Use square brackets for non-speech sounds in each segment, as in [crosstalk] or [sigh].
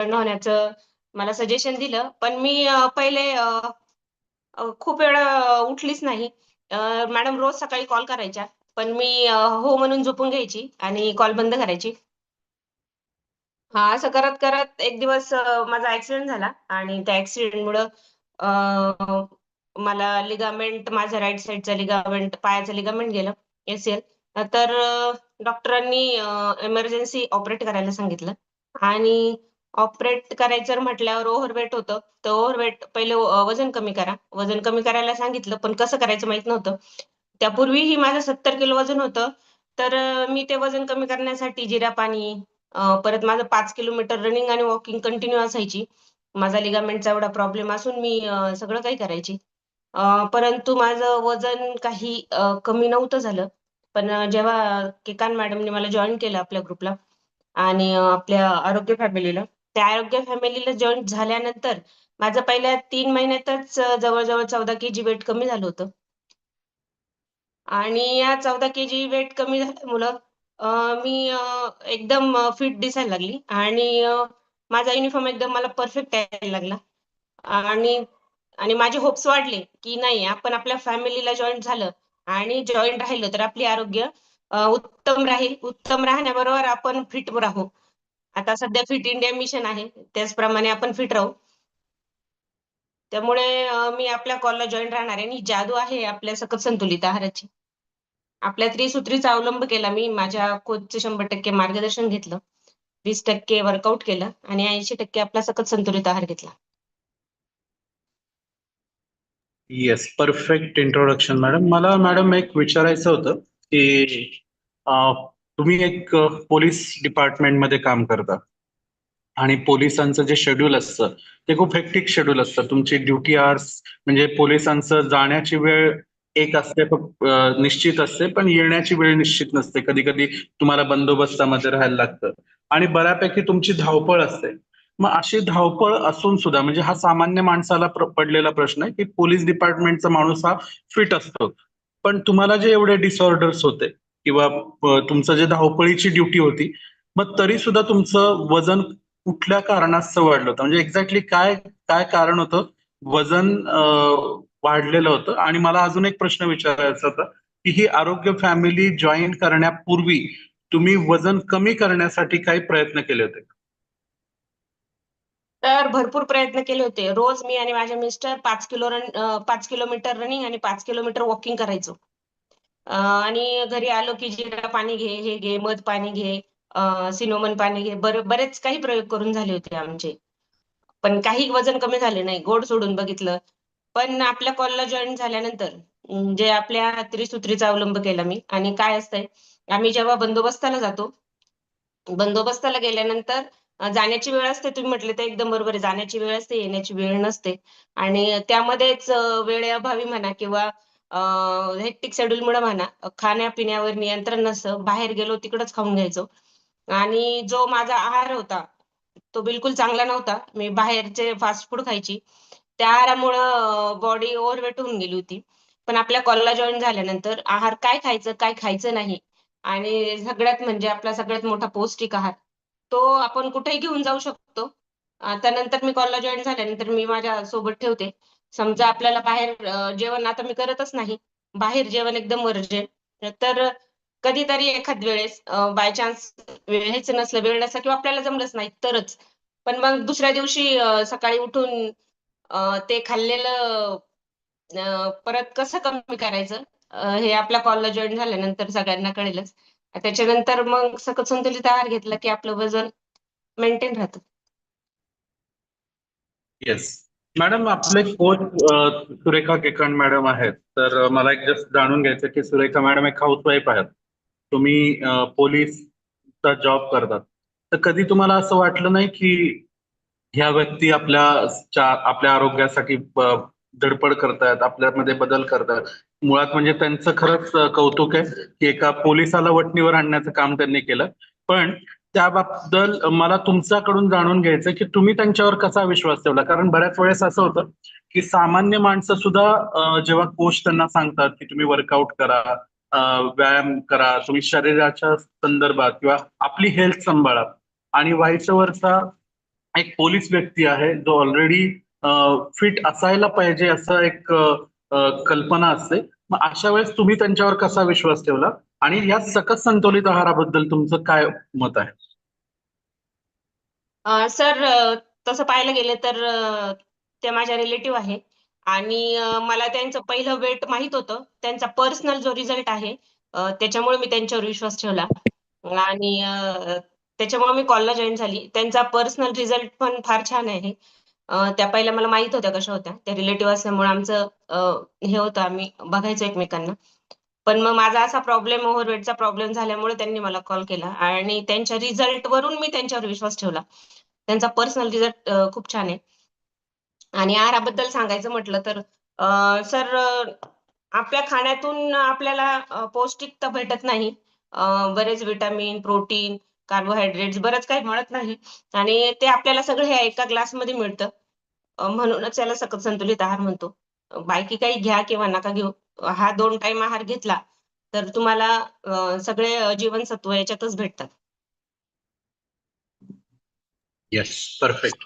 होण्याचं मला सजेशन दिलं. पण मी पहिले खूप वेळा उठलीच नाही. मॅडम रोज सकाळी कॉल करायच्या. पण मी हो म्हणून झोपून घ्यायची आणि कॉल बंद करायची. हा असं करत-करत एक दिवस माझा ऍक्सिडेंट झाला आणि त्या ऍक्सिडेंटमुळं मला लिगामेंट माझ्या राईट साइडचं लिगामेंट पायाचं लिगामेंट गेलं एसीएल. तर डॉक्टरांनी इमर्जन्सी ऑपरेट करायला सांगितलं आणि ऑपरेट करायचं म्हटल्यावर ओव्हरवेट होतं. तर ओव्हरवेट पहिले वजन कमी करा. वजन कमी करायला सांगितलं, पण कसं करायचं माहीत नव्हतं. त्यापूर्वीही माझं 70 किलो वजन होतं. तर मी ते वजन कमी करण्यासाठी जिरा पाणी परत माझं पाच किलोमीटर रनिंग आणि वॉकिंग कंटिन्यू असायची. माझा लिगामेंटचा एवढा प्रॉब्लेम असून मी सगळं काही करायची. परंतु माझं वजन काही कमी नव्हतं झालं. पण जेव्हा केकान मॅडमने मला जॉईन केलं आपल्या ग्रुपला आणि आपल्या आरोग्य फॅमिलीला. त्या आरोग्य फॅमिलीला जॉईन झाल्यानंतर माझं पहिल्या तीन महिन्यातच जवळजवळ जवळ-जवळ 14 केजी वेट कमी झालं होतं. आणि या 14 केजी वेट कमी झाल्यामुळं मी एकदम फिट दिसायला लागली आणि माझा युनिफॉर्म एकदम मला परफेक्ट यायला लागला. आणि आणि माझे होप्स वाढले, की नाही आपण आपल्या फॅमिलीला जॉईन झालं आणि जॉईन राहिलं तर आपले आरोग्य उत्तम राहील. उत्तम राहण्याबरोबर आपण फिट राहू. आता सध्या फिट इंडिया मिशन आहे. त्याचप्रमाणे आपण फिट राहू. त्यामुळे मी आपल्या कॉलला जॉईन राहणार आहे आणि जादू आहे आपल्या सकत संतुलित आहाराची. आपल्या त्रिसूत्रीचा अवलंब केला मी. माझ्या कोचचं 100% मार्गदर्शन घेतलं. 20% वर्कआउट केलं आणि 80% आपला सकत संतुलित आहार घेतला. Yes, perfect introduction madam. मला मॅडम एक विचारायचं होतं, की तुम्ही एक पोलीस डिपार्टमेंटमध्ये काम करता आणि पोलिसांचं जे शेड्यूल असतं, ते खूप हेक्टिक शेड्यूल असतं. तुमची ड्युटी आवर्स म्हणजे पोलिसांचं जाण्याची वेळ एक असते निश्चित असते, पण येण्याची वेळ निश्चित नसते. कधी-कधी तुम्हाला बंदोबस्तामध्ये राहायला लागतं आणि बऱ्यापैकी तुमची धावपळ असते. मग अशी धावपळ असून सुद्धा म्हणजे हा सामान्य माणसाला पडलेला प्रश्न आहे, की पोलीस डिपार्टमेंटचा माणूस हा फिट असतो. पण तुम्हाला जे एवढे डिसऑर्डर्स होते किंवा तुमचं जे धावपळीची ड्युटी होती, मग तरी सुद्धा तुमचं वजन कुठल्या कारणास्तव वाढलं होतं? म्हणजे एक्झॅक्टली काय काय कारण होतं? वजन वाढलेलं होतं आणि मला अजून एक प्रश्न विचारायचा होता, की ही आरोग्य फॅमिली जॉइन करण्यापूर्वी तुम्ही वजन कमी करण्यासाठी काही प्रयत्न केले होते तर भरपूर प्रयत्न केले होते. रोज मी आणि माझे मिस्टर पाच किलो रन पाच किलोमीटर रनिंग आणि पाच किलोमीटर वॉकिंग करायचो. आणि घरी आलो की जिरा पाणी घे, हे घे, मध पाणी घे, सिनोमन पाणी घे. बर बरेच काही प्रयोग करून झाले होते आमचे. पण काही वजन कमी झाले नाही. गोड सोडून बघितलं. पण आपल्या कॉलला जॉईन झाल्यानंतर जे आपल्या त्रिसूत्रीचा अवलंब केला मी आणि काय असतंय, आम्ही जेव्हा बंदोबस्ताला जातो, बंदोबस्ताला गेल्यानंतर जाण्याची वेळ असते तुम्ही म्हटले तर एकदम बरोबर आहे. जाण्याची वेळ असते, येण्याची वेळ नसते आणि त्यामध्येच वेळेअभावी म्हणा किंवा हेक्टिक हेक्टिक शेड्यूलमुळे म्हणा, खाण्यापिण्यावर नियंत्रण नसतं. बाहेर गेलो तिकडंच खाऊन घ्यायचो आणि जो माझा आहार होता, तो बिलकुल चांगला नव्हता. मी बाहेरचे फास्ट फूड खायची. त्या आहारामुळं बॉडी ओव्हरवेट होऊन गेली होती. पण आपल्या कॉलला जॉईन झाल्यानंतर आहार काय खायचं, काय खायचं नाही आणि सगळ्यात म्हणजे आपला सगळ्यात मोठा पौष्टिक आहार, तो आपण कुठेही घेऊन जाऊ शकतो. त्यानंतर मी कॉलला जॉईन झाल्यानंतर मी माझ्या सोबत ठेवते. समजा आपल्याला बाहेर जेवण आता मी करतच नाही. बाहेर जेवण एकदम वर्ज्य. तर कधीतरी एखाद वेळेस बाय चान्स वेळेच नसलं, वेळ नसला किंवा आपल्याला जमलंच नाही तरच. पण मग दुसऱ्या दिवशी सकाळी उठून ते खाल्लेलं परत कसं कमी करायचं हे आपल्या कॉलला जॉईन झाल्यानंतर सगळ्यांना कळेलच. त्याच्यानंतर मग सकत संतुलित आहार घेतला की आपलं वजन मेंटेन राहतं. येस. मॅडम आपले कोच सुरेखा केकण मॅडम आहेत. तर मला एक जस्ट जाणून घ्यायचं की सुरेखा मॅडम एक हाऊसवाईफ आहेत. तुम्ही पोलीसचा जॉब करतात. तर कधी तुम्हाला असं वाटलं नाही, की ह्या व्यक्ती आपल्या आपल्या आरोग्यासाठी धडपड करतायत, आपल्यामध्ये बदल करतायत. मुळात म्हणजे त्यांचं खरंच कौतुक आहे, की एका पोलिसाला वटणीवर आणण्याचं काम त्यांनी केलं. पण त्याबद्दल मला तुमच्याकडून जाणून घ्यायचं की तुम्ही त्यांच्यावर कसा विश्वास ठेवला? कारण बऱ्याच वेळेस असं होतं, की सामान्य माणसं सुद्धा जेव्हा कोच त्यांना सांगतात, की तुम्ही वर्कआउट करा, व्यायाम करा, तुम्ही शरीराच्या संदर्भात किंवा आपली हेल्थ सांभाळा. आणि व्हाईस एक पोलीस व्यक्ती आहे जो ऑलरेडी फिट असायला पाहिजे असं एक कल्पना असते. मग अशा वेळेस तुम्ही त्यांच्यावर कसा विश्वास ठेवला? आणि या सकस संतुलित आहाराबद्दल तुमचं काय मत आहे? सर तसं पाहायला गेलं तर ते माझ्या रिलेटिव्ह आहे. आणि मला त्यांचं पहिलं वेट माहीत होतं. त्यांचा पर्सनल जो रिझल्ट आहे त्याच्यामुळे मी त्यांच्यावर विश्वास ठेवला. आणि त्याच्यामुळे मी कॉलला जॉईन झाली. त्यांचा पर्सनल रिझल्ट पण फार छान आहे. त्या पहिल्या मला माहीत होत्या कशा होत्या. त्या रिलेटिव्ह असल्यामुळे आमचं हे होतं. आम्ही बघायचो एकमेकांना. पण मग माझा असा प्रॉब्लेम ओव्हरवेटचा प्रॉब्लेम झाल्यामुळे त्यांनी मला कॉल केला आणि त्यांच्या रिझल्ट वरून मी त्यांच्यावर विश्वास ठेवला. त्यांचा पर्सनल रिझल्ट खूप छान आहे. आणि आहाराबद्दल सांगायचं म्हटलं तर सर आपल्या खाण्यातून आपल्याला पौष्टिकता भेटत नाही. बरेच विटामिन प्रोटीन कार्बोहायड्रेट्स बरंच काही मिळत नाही. आणि ते आपल्याला सगळं ह्या एका ग्लासमध्ये मिळतं. म्हणूनच याला सकत संतुलित आहार म्हणतो. बाकी काही घ्या किंवा नका घेऊ. हा दोन टाइम आहार घेतला तर तुम्हाला सगळे जीवनसत्व याच्यातच भेटतात. येस परफेक्ट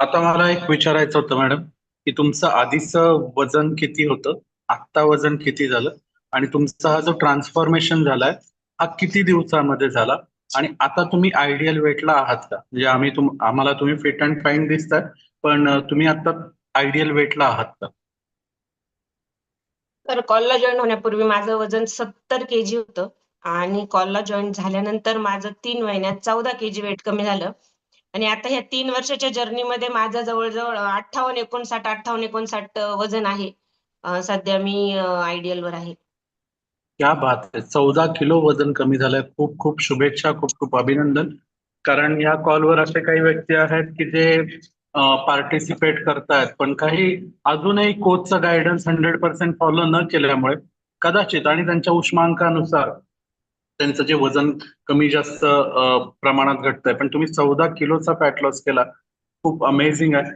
आता मला एक विचारायचं होतं मॅडम की तुमचं आधीचं वजन किती होतं? आत्ता वजन किती झालं? आणि तुमचा हा जो ट्रान्सफॉर्मेशन झालाय हा किती दिवसामध्ये झाला? आणि आता तुम्ही आयडियल वेटला आहात का? म्हणजे आम्ही तुम आम्हाला तुम्ही फिट अँड फाईन दिसताय पण तुम्ही आता आयडियल वेटला आहात का? तर कॉलला जॉईन होण्यापूर्वी माझं वजन सत्तर केजी होतं. आणि कॉलला जॉईन झाल्यानंतर माझं तीन महिन्यात चौदा केजी वेट कमी झालं. आणि आता ह्या तीन वर्षाच्या जर्नीमध्ये माझं जवळजवळ अठ्ठावन्न एकोणसाठ अठ्ठावन्न एकोणसाठ वजन आहे. सध्या मी आयडियल वर आहे. क्या बात आहे चौदा किलो वजन कमी झालंय खूप खूप शुभेच्छा खूप खूप अभिनंदन. कारण या कॉलवर असे काही व्यक्ती आहेत की जे पार्टिसिपेट करतायत. पण काही अजूनही कोचचं गायडन्स हंड्रेड पर्सेंट फॉलो न केल्यामुळे कदाचित आणि त्यांच्या उष्मांकानुसार त्यांचं जे वजन कमी जास्त प्रमाणात घटतंय. पण तुम्ही चौदा किलोचा फॅट लॉस केला. खूप अमेझिंग आहे.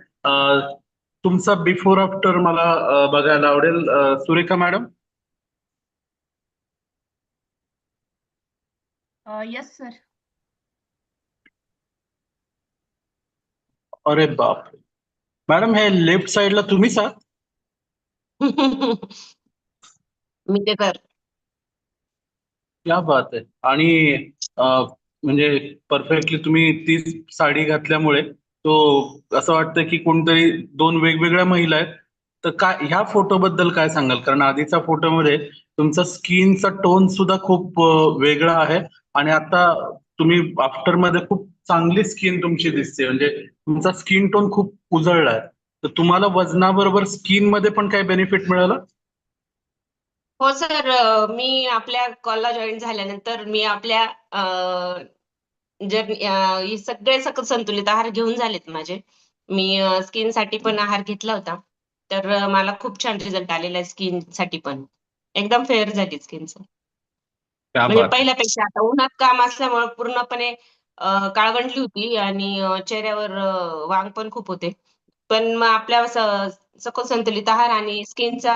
तुमचा बिफोर आफ्टर मला बघायला आवडेल. सुरेखा मॅडम? येस सर अरे बाप मॅडम हे लेफ्ट साइडला तुम्हीच आहात? [laughs] मी ते कर. क्या बात आहे. आणि अं, म्हणजे परफेक्टली तुम्ही तीच साडी घातल्यामुळे तो असं वाटतं की कोणतरी दोन वेगवेगळ्या महिला आहेत. तर काय ह्या फोटोबद्दल काय सांगाल? कारण आधीच्या फोटोमध्ये तुमचा स्किनचा टोन सुद्धा खूप अं, वेगळा आहे. आणि आता तुम्ही आफ्टरमध्ये खूप चांगली स्किन तुमची दिसते. म्हणजे तुमचा स्किन टोन खूप उजळला आहे. तर तुम्हाला वजनाबरोबर स्किनमध्ये पण काही बेनिफिट मिळालं? हो सर मी आपल्या कॉलला जॉईन झाल्यानंतर मी आपल्या जर हे सगळे सकस संतुलित आहार घेऊन झालेत माझे. मी स्किनसाठी पण आहार घेतला होता. तर मला खूप छान रिझल्ट आलेला आहे स्किनसाठी पण. एकदम फेअर झाली स्किनचं म्हणजे. पहिल्यापेक्षा आता उन्हात काम असल्यामुळे पूर्णपणे अ, काळवंडली होती आणि अ, चेहऱ्यावर अ, वांग पण खूप होते. पण मग आपल्या स- संतुलित आहार आणि स्किनचा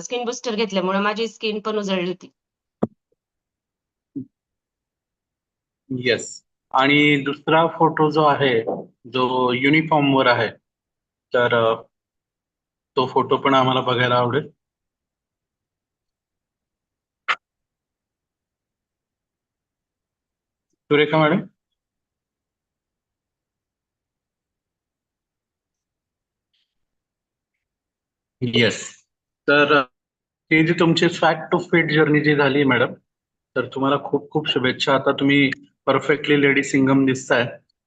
स्किन बुस्टर घेतल्यामुळे माझी स्किन पण उजळली होती. येस आणि दुसरा फोटो जो आहे जो युनिफॉर्म वर आहे तर अ, तो फोटो पण आम्हाला बघायला आवडेल. सुरेखा मॅडम? येस तर ही जी तुमची फॅक्ट टू फिट जर्नी जी झाली मॅडम तर तुम्हाला खूप खूप शुभेच्छा. आता तुम्ही परफेक्टली लेडी सिंगम दिसताय.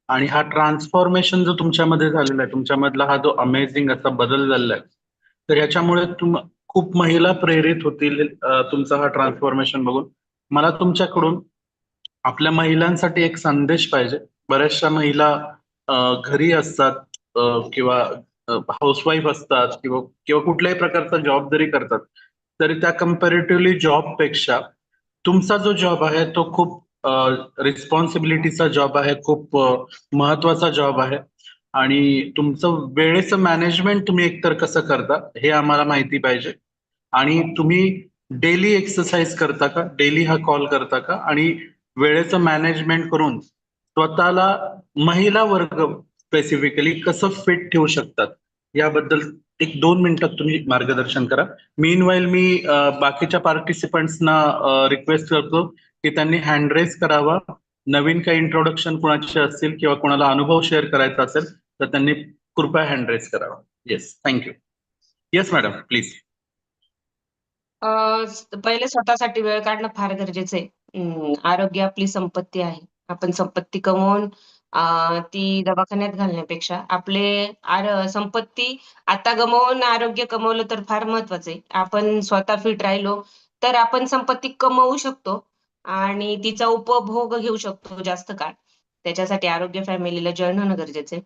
आणि हा ट्रान्सफॉर्मेशन जो तुमच्यामध्ये झालेला आहे तुमच्यामधला हा जो अमेझिंग असा बदल झालेला आहे तर याच्यामुळे तुम खूप महिला प्रेरित होतील तुमचा हा ट्रान्सफॉर्मेशन बघून. मला तुमच्याकडून आपल्या महिलांसाठी एक संदेश पाहिजे. बऱ्याचशा महिला घरी असतात किंवा हाऊसवाईफ असतात किंवा किंवा कुठल्याही प्रकारचा जॉब जरी करतात तरी त्या कम्पॅरेटिव्हली जॉबपेक्षा तुमचा जो जॉब आहे तो खूप रिस्पॉन्सिबिलिटीचा जॉब आहे खूप महत्त्वाचा जॉब आहे. आणि तुमचं वेळेचं मॅनेजमेंट तुम्ही एकतर कसं करता हे आम्हाला माहिती पाहिजे. आणि तुम्ही डेली एक्सरसाइज करता का? डेली हा कॉल करता का? आणि वेळेचं मॅनेजमेंट करून स्वतःला महिला वर्ग स्पेसिफिकली कसं फिट ठेवू शकतात? याबद्दल एक दोन मिनिटात तुम्ही मार्गदर्शन करा. मीन वाईल मी बाकीच्या पार्टिसिपंट्सना रिक्वेस्ट करतो की त्यांनी हँड रेस करावा. नवीन काही इंट्रोडक्शन कोणाचे असतील किंवा कोणाला अनुभव शेअर करायचा असेल तर त्यांनी कृपया हँड रेस करावा. Yes thank you yes madam please पहिले स्वतःसाठी वेळ काढणं फार गरजेचं आहे. आरोग्य आपली संपत्ती आहे. आपण संपत्ती कमवून ती दवाखान्यात घालण्यापेक्षा आपले आर संपत्ती आता गमावून आरोग्य कमवलं तर फार महत्वाचं आहे. आपण स्वतः फिट राहिलो तर आपण संपत्ती कमवू शकतो आणि तिचा उपभोग घेऊ शकतो जास्त काळ. त्याच्यासाठी आरोग्य फॅमिलीला जॉईन होणं गरजेचं आहे.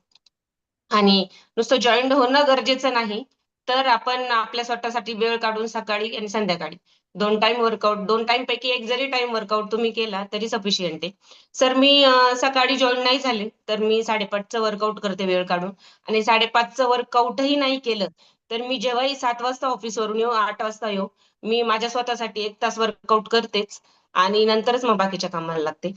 आणि नुसतं जॉईन होणं गरजेचं नाही तर आपण आपल्या स्वतःसाठी वेळ काढून सकाळी आणि संध्याकाळी दोन टाइम वर्कआउट दोन टाइम पैकी एक जरी टाइम वर्कआउट तुम्ही केला तरी सफिशियंट आहे. सर मी सकाळी जॉईन नाही झाले तर मी साडेपाचचं वर्कआउट करते वेळ काढून. आणि साडेपाचचं वर्कआउटही नाही केलं तर मी जेव्हाही सात वाजता ऑफिसवरून येऊ आठ वाजता येऊ मी माझ्या स्वतःसाठी एक तास वर्कआउट करतेच. आणि नंतरच मग बाकीच्या कामाला लागते.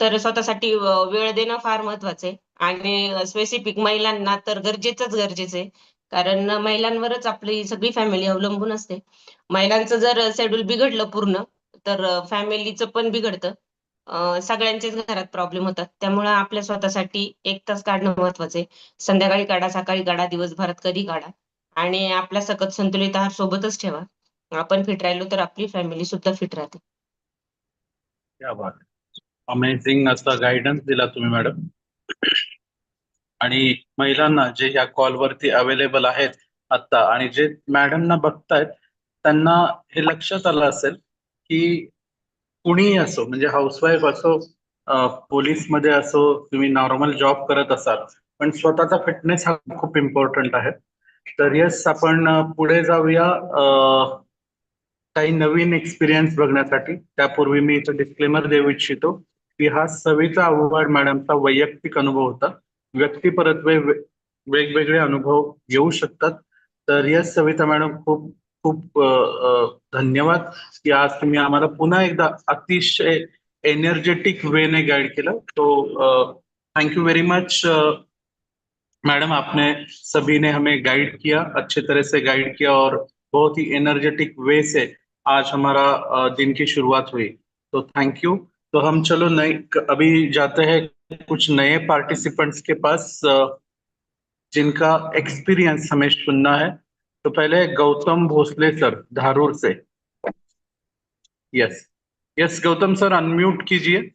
तर स्वतःसाठी वेळ देणं फार महत्वाचं आहे. आणि स्पेसिफिक महिलांना तर गरजेचंच गरजेचं आहे. कारण महिलांवरच आपली सगळी फॅमिली अवलंबून असते. महिलांचं जर शेड्यूल बिघडलं पूर्ण तर फॅमिलीचं पण बिघडतं. सगळ्यांचेच घरात प्रॉब्लेम होतात. त्यामुळे आपल्या स्वतःसाठी एक तास काढणं महत्वाचं आहे. संध्याकाळी काढा सकाळी काढा दिवसभरात कधी काढा. आणि आपला सकत संतुलित आहार सोबतच ठेवा. आपण फिट राहिलो तर आपली फॅमिली सुद्धा फिट राहते. अमेझिंग असा गायडन्स दिला तुम्ही मॅडम आणि महिलांना जे या कॉलवरती अवेलेबल आहेत आता आणि जे मॅडमना बघतायत त्यांना हे लक्षात आलं असेल की कुणीही असो म्हणजे हाऊसवाईफ असो पोलीसमध्ये असो तुम्ही नॉर्मल जॉब करत असाल पण स्वतःचा फिटनेस हा खूप इम्पॉर्टंट आहे. तर येस आपण पुढे जाऊया काही नवीन एक्सपिरियन्स बघण्यासाठी. त्यापूर्वी मी इथं डिस्क्लेमर देऊ इच्छितो की हा सविता आव्हाड मॅडमचा वैयक्तिक अनुभव होता. व्यक्तिपरत्वे वेगवेगळे अनुभव येऊ शकतात. तर यस, सविता मॅडम, खूप खूप धन्यवाद. की आज तुम्ही आम्हाला पुन्हा एकदा अतिशय एनर्जेटिक वेने गाइड केलं. तो thank you very much madam, आपने सभी ने हमें गाइड किया, अच्छे तरह से गाइड किया और बहुत ही एनर्जेटिक वे से आज हमारा दिन की शुरुआत हुई. तो थैंक यू तो हम चलो नए अभी जाते हैं कुछ नए पार्टिसिपेंट्स के पास जिनका एक्सपीरियंस हमें सुनना है। तो पहले गौतम भोसले सर, धारूर से। Yes yes Gautam sir unmute कीजिए।